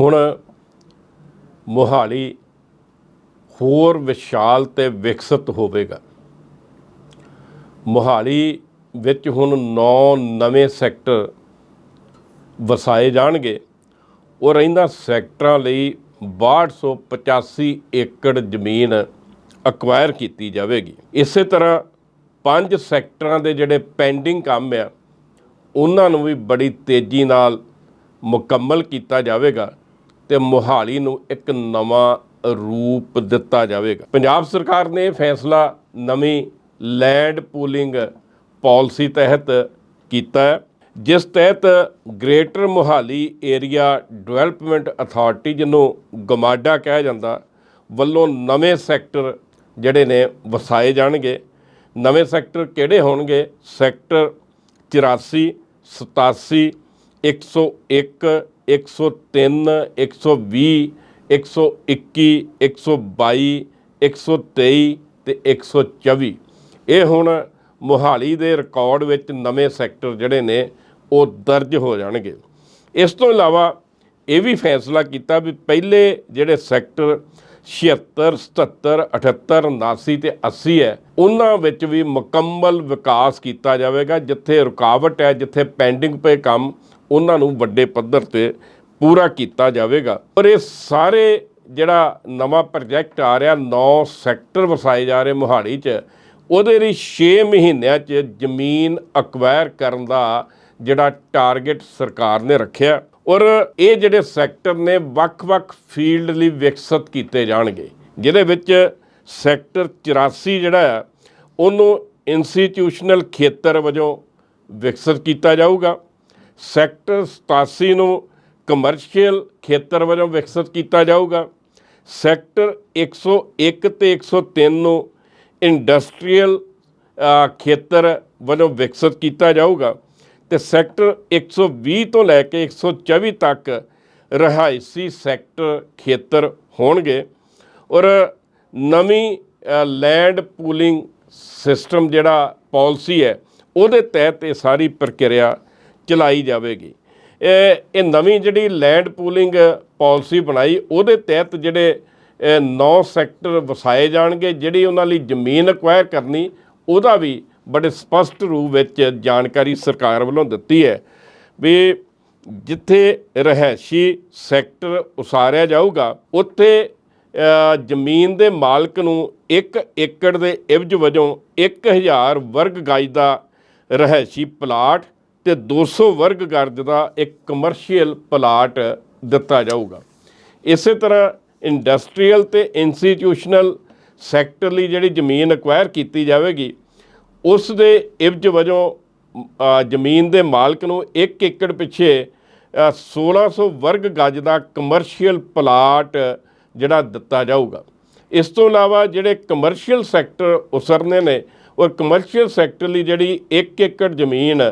ਹੁਣ ਮੋਹਾਲੀ ਹੋਰ ਵਿਸ਼ਾਲ ਤੇ ਵਿਕਸਿਤ ਹੋਵੇਗਾ। ਮੋਹਾਲੀ ਵਿੱਚ ਹੁਣ 9 ਨਵੇਂ ਸੈਕਟਰ ਵਸਾਏ ਜਾਣਗੇ। ਔਰ ਇਹਨਾਂ ਸੈਕਟਰਾਂ ਲਈ 6285 ਏਕੜ ਜ਼ਮੀਨ ਅਕਵਾਇਰ ਕੀਤੀ ਜਾਵੇਗੀ। ਇਸੇ ਤਰ੍ਹਾਂ ਪੰਜ ਸੈਕਟਰਾਂ ਦੇ ਜਿਹੜੇ ਪੈਂਡਿੰਗ ਕੰਮ ਆ, ਉਹਨਾਂ ਨੂੰ ਵੀ ਬੜੀ ਤੇਜ਼ੀ ਨਾਲ ਮੁਕੰਮਲ ਕੀਤਾ ਜਾਵੇਗਾ। ਤੇ ਮੋਹਾਲੀ ਨੂੰ ਇੱਕ ਨਵਾਂ ਰੂਪ ਦਿੱਤਾ ਜਾਵੇਗਾ। ਪੰਜਾਬ ਸਰਕਾਰ ਨੇ ਫੈਸਲਾ ਨਵੀਂ ਲੈਂਡ ਪੂਲਿੰਗ ਪਾਲਿਸੀ ਤਹਿਤ ਕੀਤਾ ਹੈ, ਜਿਸ ਤਹਿਤ greater Mohali area development authority ਜਿਹਨੂੰ ਗਮਾਡਾ ਕਿਹਾ ਜਾਂਦਾ, ਵੱਲੋਂ ਨਵੇਂ ਸੈਕਟਰ ਜਿਹੜੇ ਨੇ ਵਸਾਏ ਜਾਣਗੇ। ਨਵੇਂ ਸੈਕਟਰ ਕਿਹੜੇ ਹੋਣਗੇ? ਸੈਕਟਰ 84 87 101 103 120 121 122 123 ਤੇ 124 ਇਹ ਹੁਣ ਮੋਹਾਲੀ ਦੇ ਰਿਕਾਰਡ ਵਿੱਚ ਨਵੇਂ ਸੈਕਟਰ ਜਿਹੜੇ ਨੇ, ਉਹ ਦਰਜ ਹੋ ਜਾਣਗੇ। ਇਸ ਤੋਂ ਇਲਾਵਾ ਇਹ ਵੀ ਫੈਸਲਾ ਕੀਤਾ ਵੀ ਪਹਿਲੇ ਜਿਹੜੇ ਸੈਕਟਰ 76 77 78 79 ਤੇ 80 ਹੈ, ਉਹਨਾਂ ਵਿੱਚ ਵੀ ਮੁਕੰਮਲ ਵਿਕਾਸ ਕੀਤਾ ਜਾਵੇਗਾ, ਜਿੱਥੇ ਰੁਕਾਵਟ ਹੈ, ਜਿੱਥੇ ਪੈਂਡਿੰਗ ਪਏ ਕੰਮ ਉਹਨਾਂ ਨੂੰ ਵੱਡੇ ਪੱਧਰ ਤੇ ਪੂਰਾ ਕੀਤਾ ਜਾਵੇਗਾ। ਪਰ ਇਹ ਸਾਰੇ ਜਿਹੜਾ ਨਵਾਂ ਪ੍ਰੋਜੈਕਟ ਆ ਰਿਹਾ 9 ਸੈਕਟਰ ਵਸਾਏ ਜਾ ਰਹੇ ਮੋਹਾਲੀ 'ਚ, ਉਹਦੇ ਲਈ 6 ਮਹੀਨਿਆਂ 'ਚ ਜ਼ਮੀਨ ਅਕਵਾਇਰ ਕਰਨ ਦਾ ਜਿਹੜਾ ਟਾਰਗੇਟ ਸਰਕਾਰ ਨੇ ਰੱਖਿਆ। ਔਰ ਇਹ ਜਿਹੜੇ ਸੈਕਟਰ ਨੇ ਵੱਖ-ਵੱਖ ਫੀਲਡ ਲਈ ਵਿਕਸਿਤ ਕੀਤੇ ਜਾਣਗੇ, ਜਿਹਦੇ ਵਿੱਚ ਸੈਕਟਰ 84 ਜਿਹੜਾ ਹੈ, ਉਹਨੂੰ ਇੰਸਟੀਟਿਊਸ਼ਨਲ ਖੇਤਰ ਵਜੋਂ ਵਿਕਸਿਤ ਕੀਤਾ ਜਾਊਗਾ। ਸੈਕਟਰ 87 ਨੂੰ ਕਮਰਸ਼ੀਅਲ ਖੇਤਰ ਵਜੋਂ ਵਿਕਸਿਤ ਕੀਤਾ ਜਾਊਗਾ। ਸੈਕਟਰ 101 ਤੇ 103 ਨੂੰ ਇੰਡਸਟਰੀਅਲ ਖੇਤਰ ਵਜੋਂ ਵਿਕਸਿਤ ਕੀਤਾ ਜਾਊਗਾ ਤੇ ਸੈਕਟਰ 120 ਤੋਂ ਲੈ ਕੇ 124 ਤੱਕ ਰਹਾਇਸ਼ੀ ਸੈਕਟਰ ਖੇਤਰ ਹੋਣਗੇ ਔਰ ਨਵੀਂ ਲੈਂਡ ਪੂਲਿੰਗ ਸਿਸਟਮ ਜਿਹੜਾ ਪਾਲਿਸੀ ਹੈ, ਉਹਦੇ ਤਹਿਤ ਇਹ ਸਾਰੀ ਪ੍ਰਕਿਰਿਆ ਚਲਾਈ ਜਾਵੇਗੀ। ਇਹ ਇਹ ਨਵੀਂ ਜਿਹੜੀ ਲੈਂਡ ਪੂਲਿੰਗ ਪਾਲਿਸੀ ਬਣਾਈ, ਉਹਦੇ ਤਹਿਤ ਜਿਹੜੇ ਨੌ ਸੈਕਟਰ ਵਸਾਏ ਜਾਣਗੇ, ਜਿਹੜੀ ਉਹਨਾਂ ਲਈ ਜ਼ਮੀਨ ਅਕਵਾਇਰ ਕਰਨੀ, ਉਹਦਾ ਵੀ ਬੜੇ ਸਪਸ਼ਟ ਰੂਪ ਵਿੱਚ ਜਾਣਕਾਰੀ ਸਰਕਾਰ ਵੱਲੋਂ ਦਿੱਤੀ ਹੈ ਵੀ ਜਿੱਥੇ ਰਹਿਸ਼ੀ ਸੈਕਟਰ ਉਸਾਰਿਆ ਜਾਊਗਾ, ਉੱਥੇ ਜ਼ਮੀਨ ਦੇ ਮਾਲਕ ਨੂੰ 1 ਏਕੜ ਦੇ ਇਵਜ ਵਜੋਂ 1000 ਵਰਗ ਗਜ ਦਾ ਰਹਿਸ਼ੀ ਪਲਾਟ ਤੇ 200 ਵਰਗ ਗਜ ਦਾ ਇੱਕ ਕਮਰਸ਼ੀਅਲ ਪਲਾਟ ਦਿੱਤਾ ਜਾਊਗਾ। ਇਸੇ ਤਰ੍ਹਾਂ ਇੰਡਸਟਰੀਅਲ ਤੇ ਇੰਸਟੀਟਿਊਸ਼ਨਲ ਸੈਕਟਰ ਲਈ ਜਿਹੜੀ ਜ਼ਮੀਨ ਅਕਵਾਇਰ ਕੀਤੀ ਜਾਵੇਗੀ ਉਸ ਦੇ ਇਵਜ ਵਜੋਂ ਜ਼ਮੀਨ ਦੇ ਮਾਲਕ ਨੂੰ 1 ਏਕੜ ਪਿੱਛੇ 1600 ਵਰਗ ਗਜ ਦਾ ਕਮਰਸ਼ੀਅਲ ਪਲਾਟ ਜਿਹੜਾ ਦਿੱਤਾ ਜਾਊਗਾ। ਇਸ ਤੋਂ ਇਲਾਵਾ ਜਿਹੜੇ ਕਮਰਸ਼ੀਅਲ ਸੈਕਟਰ ਉਸਰਨੇ ਨੇ, ਔਰ ਕਮਰਸ਼ੀਅਲ ਸੈਕਟਰ ਲਈ ਜਿਹੜੀ 1 ਏਕੜ ਜ਼ਮੀਨ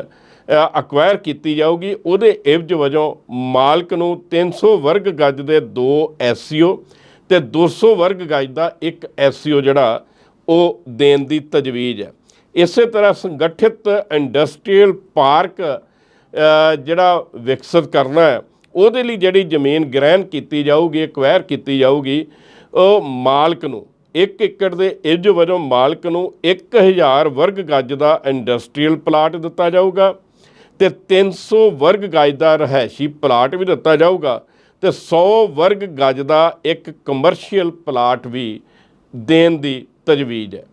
ਅਕਵਾਇਰ ਕੀਤੀ ਜਾਊਗੀ। ਉਹਦੇ ਇਵਜ ਵਜੋਂ ਮਾਲਕ ਨੂੰ 300 ਵਰਗ ਗੱਜ ਦੇ ਦੋ ਐਸਸੀਓ ਤੇ 200 ਵਰਗ ਗੱਜ ਦਾ ਇੱਕ ਐਸਸੀਓ ਜਿਹੜਾ ਉਹ ਦੇਣ ਦੀ ਤਜਵੀਜ਼ ਹੈ। ਇਸੇ ਤਰ੍ਹਾਂ ਸੰਗਠਿਤ ਇੰਡਸਟਰੀਅਲ ਪਾਰਕ ਜਿਹੜਾ ਵਿਕਸਿਤ ਕਰਨਾ ਹੈ, ਉਹਦੇ ਲਈ ਜਿਹੜੀ ਜ਼ਮੀਨ ਗ੍ਰਹਿਣ ਕੀਤੀ ਜਾਊਗੀ ਐਕਵਾਇਰ ਕੀਤੀ ਜਾਊਗੀ, ਉਹ ਮਾਲਕ ਨੂੰ 1 ਏਕੜ ਦੇ ਇਜ ਵਜੋਂ ਮਾਲਕ ਨੂੰ 1000 ਵਰਗ ਗੱਜ ਦਾ ਇੰਡਸਟਰੀਅਲ ਪਲਾਟ ਦਿੱਤਾ ਜਾਊਗਾ। ਤੇ 300 ਵਰਗ ਗਜ ਦਾ ਰਹਿائشੀ ਪਲਾਟ ਵੀ ਦਿੱਤਾ ਜਾਊਗਾ ਤੇ 100 ਵਰਗ ਗਜ ਦਾ ਇੱਕ ਕਮਰਸ਼ੀਅਲ ਪਲਾਟ ਵੀ ਦੇਣ ਦੀ ਤਜਵੀਜ਼ ਹੈ।